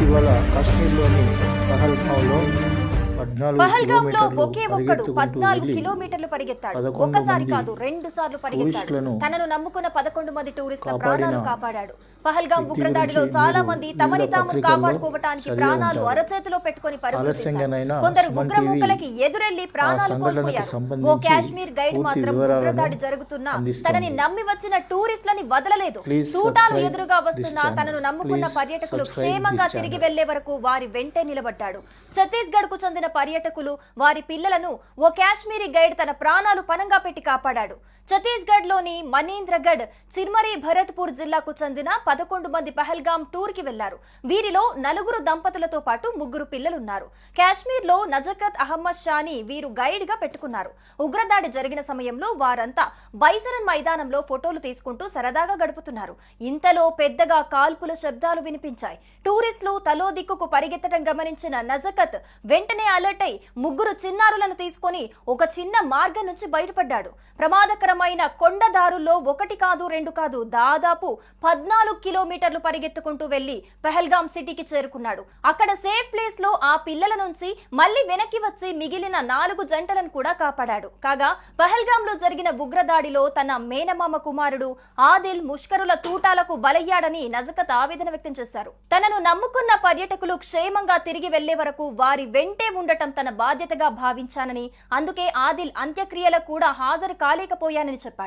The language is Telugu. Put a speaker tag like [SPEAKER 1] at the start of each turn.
[SPEAKER 1] ఇటీవల కాశ్మీర్లోని పహల్గాంలో పద్నాలుగు
[SPEAKER 2] పహల్గామ్లో
[SPEAKER 1] కిలోమీటర్లు
[SPEAKER 2] ఒకే ఒక్కడు పద్నాలుగు కిలోమీటర్లు పరిగెత్తాడు. ఒక్కసారి కాదు రెండు సార్లు పరిగెత్తాడు. తనను నమ్ముకున్న పదకొండు మంది టూరిస్టుల ప్రాణాలు కాపాడాడు.
[SPEAKER 1] వ్యక్తి
[SPEAKER 2] ఉగ్రదాడిలో చాలా మంది తమని తాము కాపాడుకోవటానికి ప్రాణాలు. అరచేతిలో పెట్టుకొని. కొందరు ఉగ్రమూకలకి ఎదురెళ్ళి ప్రాణాలు కోల్పోయారు ఓ కాశ్మీర్ గైడ్ మాత్రం ఉగ్రదాడి జరుగుతున్నా. తనని నమ్మి వచ్చిన టూరిస్టులని వదలలేదు
[SPEAKER 1] subscribe
[SPEAKER 2] ఎదురుగా వస్తున్నా. తనను నమ్ముకున్న పర్యటకులు క్షేమంగా తిరిగి. వెళ్ళే వరకు వారి వెంటే నిలబడ్డాడు ఛత్తీస్గఢ్కు చెందిన పర్యటకులు వారి పిల్లలను ఓ కాశ్మీరీ గైడ్ తన ప్రాణాలు పనంగా పెట్టి కాపాడాడు ఛత్తీస్గఢ్లోని మనీంద్రగఢ్ చిర్మరి భరత్పూర్ జిల్లాకు చెందిన పదకొండు మంది పహల్గామ్ టూర్కి వెళ్ళారు. వీరిలో నలుగురు దంపతులతో పాటు ముగ్గురు పిల్లలున్నారు. కాశ్మీర్లో నజకత్ అహ్మద్ షాని వీరు గైడ్గా పెట్టుకున్నారు. ఉగ్రదాడి జరిగిన సమయంలో వారంతా బైసరన్ మైదానంలో ఫోటోలు తీసుకుంటూ సరదాగా గడుపుతున్నారు. ఇంతలో పెద్దగా కాల్పుల శబ్దాలు వినిపించాయి. టూరిస్టులు తలో దిక్కుకు పరిగెత్తడం గమనించిన నజకత్ వెంటనే అలర్ట్ అయి ముగ్గురు చిన్నారులను తీసుకొని ఒక చిన్న మార్గం నుంచి బయటపడ్డాడు. ప్రమాదకరమైన కొండ దారుల్లో ఒకటి కాదు రెండు కాదు దాదాపు పద్నాలుగు కిలోమీటర్లు పరిగెత్తుకుంటూ వెళ్ళి పెహల్గాం సిటీకి చేరుకున్నాడు. అక్కడ సేఫ్ ప్లేస్లో ఆ పిల్లల నుంచి మళ్ళీ వెనక్కి వచ్చి మిగిలిన నాలుగు జంటలను కూడా కాపాడాడు. కాగా పహల్గాం లో జరిగిన ఉగ్రదాడిలో తన మేనమామ కుమారుడు ఆదిల్ ముష్కరుల తూటాలకు బలయ్యాడని నజకత్ ఆవేదన వ్యక్తం చేశారు. తనను నమ్ముకున్న పర్యటకులు క్షేమంగా తిరిగి వెళ్ళే వరకు వారి వెంటే ఉండటం తన బాధ్యతగా భావించానని అందుకే ఆదిల్ అంత్యక్రియలకు కూడా హాజరు కాలేకపోయానని చెప్పాడు.